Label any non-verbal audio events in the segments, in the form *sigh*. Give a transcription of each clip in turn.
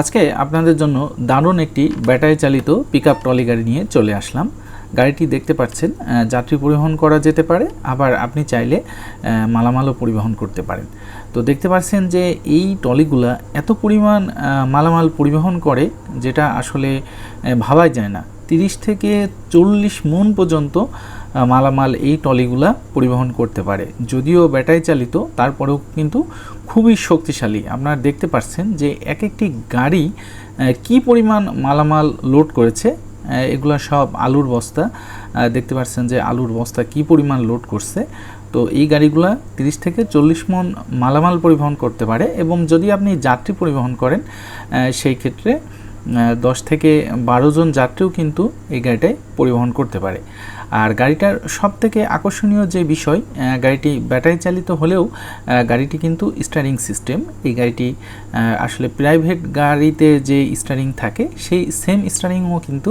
আজকে আপনাদের জন্য দারুণ একটি ব্যাটারি চালিত পিক আপ ট্রলি গাড়ি নিয়ে চলে আসলাম। গাড়িটি দেখতে পাচ্ছেন যাত্রী পরিবহন করা যেতে পারে, আবার আপনি চাইলে মালামালও পরিবহন করতে পারেন। তো দেখতে পাচ্ছেন যে এই ট্রলিগুলা এত পরিমাণ মালামাল পরিবহন করে, যেটা আসলে ভাবাই যায় না। তিরিশ থেকে চল্লিশ মন পর্যন্ত মালামাল এই ট্রলিগুলা পরিবহন করতে পারে। যদিও ব্যাটারি চালিত, তারপরেও কিন্তু খুবই শক্তিশালী। আপনারা দেখতে পাচ্ছেন যে এক একটি গাড়ি কি পরিমাণ মালামাল লোড করেছে এগুলা সব আলুর বস্তা। দেখতে পাচ্ছেন যে আলুর বস্তা কি পরিমাণ লোড করছে। তো এই গাড়িগুলা তিরিশ থেকে চল্লিশ মন মালামাল পরিবহন করতে পারে এবং যদি আপনি যাত্রী পরিবহন করেন সেই ক্ষেত্রে দশ থেকে বারো জন যাত্রীও কিন্তু এই গাড়িটায় পরিবহন করতে পারে। আর গাড়িটার সব থেকে আকর্ষণীয় যে বিষয় গাড়িটি ব্যাটারি চালিত হলেও গাড়িটি কিন্তু স্টারিং সিস্টেম এই গাড়িটি আসলে প্রাইভেট গাড়িতে যে স্টারিং থাকে, সেই সেম স্টারিংও কিন্তু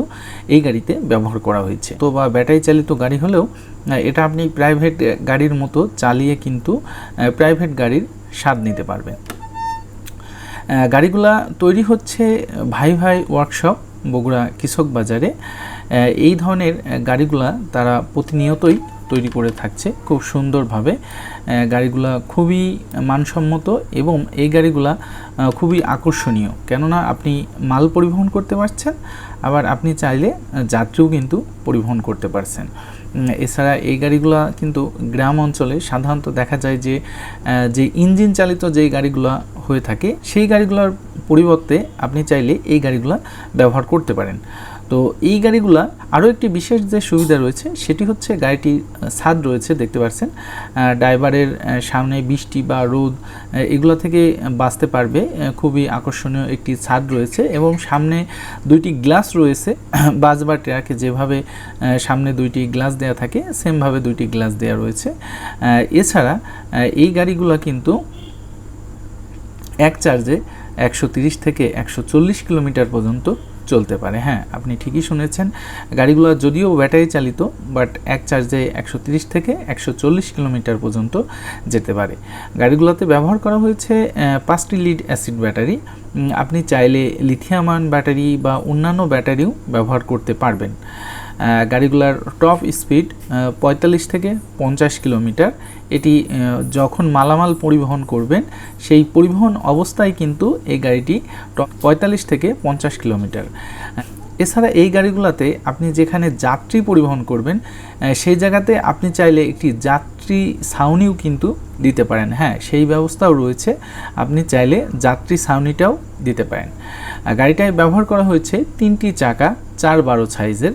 এই গাড়িতে ব্যবহার করা হয়েছে। তো বা ব্যাটারি চালিত গাড়ি হলেও এটা আপনি প্রাইভেট গাড়ির মতো চালিয়ে কিন্তু প্রাইভেট গাড়ির স্বাদ নিতে পারবেন। গাড়িগুলা তৈরি হচ্ছে ভাই ভাই ওয়ার্কশপ বগুড়া কৃষক বাজারে এই ধরনের গাড়িগুলা তারা প্রতিনিয়তই তৈরি করে থাকছে খুব সুন্দরভাবে। গাড়িগুলা খুবই মানসম্মত এবং এই গাড়িগুলা খুবই আকর্ষণীয়। কেননা আপনি মাল পরিবহন করতে পারছেন, আবার আপনি চাইলে যাত্রীও কিন্তু পরিবহন করতে পারছেন। এছাড়া এই গাড়িগুলা কিন্তু গ্রাম অঞ্চলে সাধারণত দেখা যায় যে যে ইঞ্জিন চালিত যেই গাড়িগুলা হয়ে থাকে, সেই গাড়িগুলোর পরিবর্তে আপনি চাইলে এই গাড়িগুলা ব্যবহার করতে পারেন। তো এই গাড়িগুলা আরও একটি বিশেষ যে সুবিধা রয়েছে, সেটি হচ্ছে গাড়িটির ছাদ রয়েছে, দেখতে পাচ্ছেন ড্রাইভারের সামনে বৃষ্টি বা রোদ এগুলো থেকে বাঁচতে পারবে। খুবই আকর্ষণীয় একটি ছাদ রয়েছে এবং সামনে দুইটি গ্লাস রয়েছে। *clears throat* বাস বা ট্রাকে যেভাবে সামনে দুইটি গ্লাস দেওয়া থাকে, সেমভাবে দুইটি গ্লাস দেওয়া রয়েছে। এছাড়া এই গাড়িগুলো কিন্তু এক চার্জে একশো থেকে একশো চল্লিশ কিলোমিটার পর্যন্ত চলতে পারে হ্যাঁ আপনি ঠিকই শুনেছেন। গাড়িগুলো যদিও ব্যাটারি চালিত বাট এক চার্জে একশো তিরিশ থেকে একশো চল্লিশ কিলোমিটার পর্যন্ত যেতে পারে। গাড়িগুলোতে ব্যবহার করা হয়েছে পাঁচটি লিড অ্যাসিড ব্যাটারি আপনি চাইলে লিথিয়াম ব্যাটারি বা অন্যান্য ব্যাটারিও ব্যবহার করতে পারবেন। গাড়িগুলার টপ স্পিড পঁয়তাল্লিশ থেকে পঞ্চাশ কিলোমিটার। এটি যখন মালামাল পরিবহন করবেন, সেই পরিবহন অবস্থায় কিন্তু এই গাড়িটি পঁয়তাল্লিশ থেকে পঞ্চাশ কিলোমিটার। এছাড়া এই গাড়িগুলোতে আপনি যেখানে যাত্রী পরিবহন করবেন সেই জায়গাতে আপনি চাইলে একটি যাত্রী ছাউনিও কিন্তু দিতে পারেন। হ্যাঁ সেই ব্যবস্থাও রয়েছে। আপনি চাইলে যাত্রী ছাউনিটাও দিতে পারেন। গাড়িটায় ব্যবহার করা হয়েছে তিনটি চাকা, চার বারো সাইজের।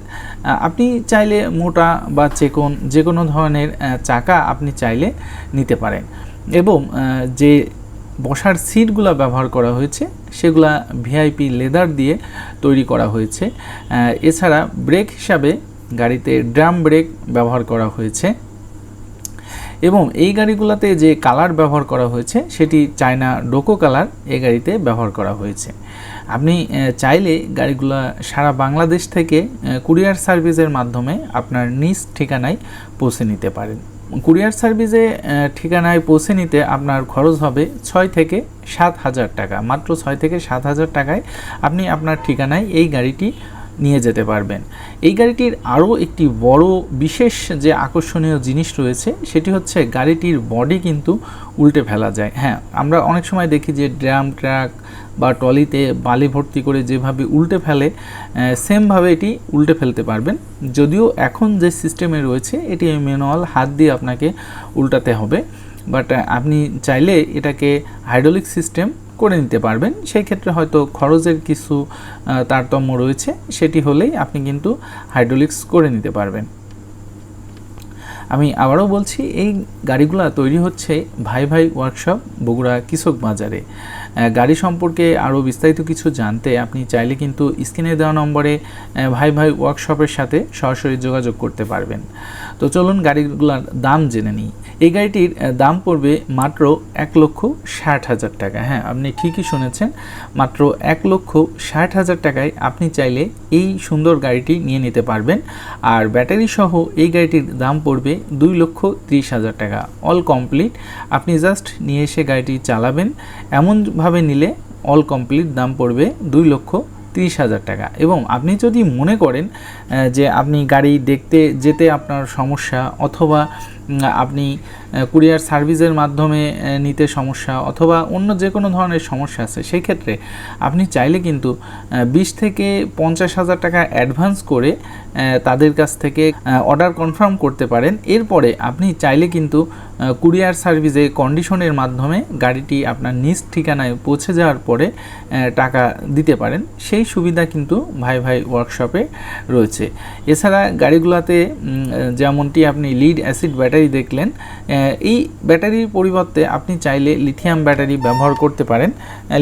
আপনি চাইলে মোটা বা চেকন যে কোনো ধরনের চাকা আপনি চাইলে নিতে পারেন। এবং যে বসার সিটগুলো ব্যবহার করা হয়েছে। সেগুলা ভিআইপি লেদার দিয়ে তৈরি করা হয়েছে। এছাড়া ব্রেক হিসাবে গাড়িতে ড্রাম ব্রেক ব্যবহার করা হয়েছে। এবং এই গাড়িগুলোতে যে কালার ব্যবহার করা হয়েছে, সেটি চায়না ডোকো কালার এই গাড়িতে ব্যবহার করা হয়েছে। আপনি চাইলে গাড়িগুলো সারা বাংলাদেশ থেকে কুরিয়ার সার্ভিসের মাধ্যমে আপনার নিজ ঠিকানায় পৌঁছে নিতে পারেন। কুরিয়ার সার্ভিসে ঠিকানায় পৌঁছে নিতে আপনার খরচ হবে ছয় থেকে সাত হাজার টাকা। মাত্র ছয় থেকে সাত হাজার টাকায় আপনি আপনার ঠিকানায় এই গাড়িটি নিয়ে যেতে পারবেন। এই গাড়িটির আরও একটি বড় বিশেষ যে আকর্ষণীয় জিনিস রয়েছে, সেটি হচ্ছে গাড়িটির বডি কিন্তু উল্টে ফেলা যায়। হ্যাঁ আমরা অনেক সময় দেখি যে ড্রাম ট্রাক বা ট্রলিতে বালি ভর্তি করে যেভাবে উল্টে ফেলে সেমভাবে এটি উল্টে ফেলতে পারবেন। যদিও এখন যে সিস্টেমে রয়েছে, এটি ম্যানুয়াল হাত দিয়ে আপনাকে উল্টাতে হবে। বাট আপনি চাইলে এটাকে হাইড্রোলিক সিস্টেম করে নিতে পারবেন। সেই ক্ষেত্রে হয়তো খরচের কিছু তারতম্য রয়েছে। সেটি হলেই আপনি কিন্তু হাইড্রোলিক্স করে নিতে পারবেন। আমি আবারও বলছি, এই গাড়িগুলো তৈরি হচ্ছে ভাই ভাই ওয়ার্কশপ বগুড়া কৃষক বাজারে। গাড়ি সম্পর্কে আরও বিস্তারিত কিছু জানতে আপনি চাইলে কিন্তু স্ক্রিনে দেওয়া নম্বরে ভাই ভাই ওয়ার্কশপের সাথে সরাসরি যোগাযোগ করতে পারবেন। তো চলুন গাড়িগুলোর দাম জেনে নিই। এই গাড়িটির দাম পড়বে মাত্র এক লক্ষ ষাট হাজার টাকা। হ্যাঁ আপনি ঠিকই শুনেছেন, মাত্র এক লক্ষ ষাট হাজার টাকায় আপনি চাইলে এই সুন্দর গাড়িটি নিয়ে নিতে পারবেন। আর ব্যাটারি সহ এই গাড়িটির দাম পড়বে দুই লক্ষ ত্রিশ হাজার টাকা। অল কমপ্লিট আপনি জাস্ট নিয়ে এসে গাড়িটি চালাবেন। এমনভাবে নিলে অল কমপ্লিট দাম পড়বে দুই লক্ষ তিরিশ হাজার টাকা। এবং আপনি যদি মনে করেন যে আপনি গাড়ি দেখতে, যেতে আপনার সমস্যা অথবা আপনি কুরিয়ার সার্ভিসের মাধ্যমে নিতে সমস্যা অথবা অন্য যে কোনো ধরনের সমস্যা আছে সেই ক্ষেত্রে আপনি চাইলে কিন্তু বিশ থেকে পঞ্চাশ হাজার টাকা অ্যাডভান্স করে তাদের কাছ থেকে অর্ডার কনফার্ম করতে পারেন। এরপরে আপনি চাইলে কিন্তু কুরিয়ার সার্ভিসে কন্ডিশনের মাধ্যমে গাড়িটি আপনার নিজ ঠিকানায় পৌঁছে যাওয়ার পরে টাকা দিতে পারেন। সেই সুবিধা কিন্তু ভাই ভাই ওয়ার্কশপে রয়েছে। এছাড়া গাড়িগুলোতে যেমনটি আপনি লিড অ্যাসিড ব্যাটারি দেখলেন এই ব্যাটারির পরিবর্তে আপনি চাইলে লিথিয়াম ব্যাটারি ব্যবহার করতে পারেন।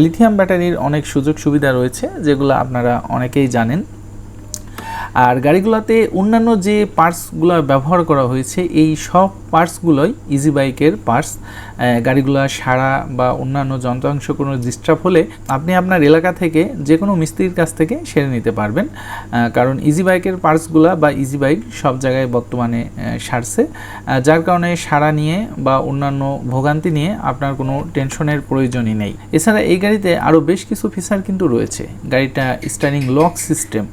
লিথিয়াম ব্যাটারির অনেক সুযোগ সুবিধা রয়েছে, যেগুলো আপনারা অনেকেই জানেন। আর গাড়িগুলোতে অন্যান্য যে পার্টসগুলো ব্যবহার করা হয়েছে, এই সব পার্টসগুলোই ইজি বাইকের পার্টস গাড়িগুলো সারা বা অন্যান্য যন্ত্রাংশ কোনো ডিস্টার্ব হলে আপনি আপনার এলাকা থেকে যে কোনো মিস্ত্রির কাছ থেকে সেরে নিতে পারবেন। কারণ ইজি বাইকের পার্টসগুলো বা ইজি বাইক সব জায়গায় বর্তমানে সারছে। যার কারণে সারা নিয়ে বা অন্যান্য ভোগান্তি নিয়ে আপনার কোনো টেনশনের প্রয়োজনই নেই। এছাড়া এই গাড়িতে আরও বেশ কিছু ফিচার কিন্তু রয়েছে। গাড়িটা স্টারিং লক সিস্টেম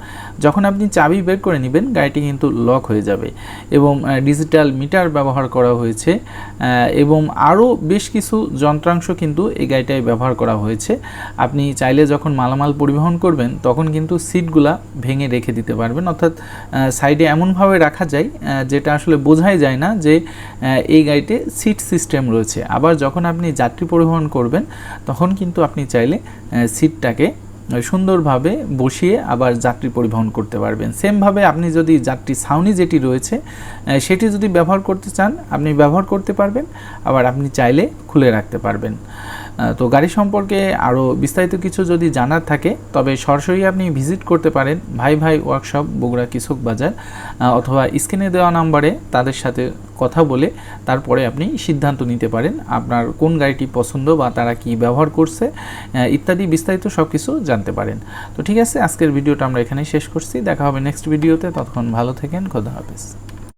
যখন আপনি চাবি বের করে নেবেন, গাড়িটি কিন্তু লক হয়ে যাবে এবং ডিজিটাল মিটার ব্যবহার করা হয়েছে এবং আরও বেশ কিছু যন্ত্রাংশ কিন্তু এই গাড়িটায় ব্যবহার করা হয়েছে। আপনি চাইলে যখন মালামাল পরিবহন করবেন, তখন কিন্তু সিটগুলা ভেঙে রেখে দিতে পারবেন। অর্থাৎ সাইডে এমনভাবে রাখা যায় যেটা আসলে বোঝাই যায় না যে এই গাড়িতে সিট সিস্টেম রয়েছে। আবার যখন আপনি যাত্রী পরিবহন করবেন, তখন কিন্তু আপনি চাইলে সিটটাকে সুন্দরভাবে বসিয়ে আবার যাত্রী পরিবহন করতে পারবেন। সেমভাবে আপনি যদি যাত্রী ছাউনি যেটি রয়েছে সেটি যদি ব্যবহার করতে চান, আপনি ব্যবহার করতে পারবেন, আবার আপনি চাইলে খুলে রাখতে পারবেন। তো গাড়ি সম্পর্কে আরও বিস্তারিত কিছু যদি জানার থাকে, তবে সরাসরি আপনি ভিজিট করতে পারেন ভাই ভাই ওয়ার্কশপ বগুড়া কৃষক বাজার অথবা স্ক্রিনে দেওয়া নাম্বারে তাদের সাথে কথা বলে তারপরে আপনি সিদ্ধান্ত নিতে পারেন আপনার কোন গাড়িটি পছন্দ বা তারা কি ব্যবহার করছে ইত্যাদি বিস্তারিত সব কিছু জানতে পারেন। তো ঠিক আছে, আজকের ভিডিওটা আমরা এখানেই শেষ করছি। দেখা হবে নেক্সট ভিডিওতে। ততক্ষণ ভালো থাকেন। খোদা হাফেজ।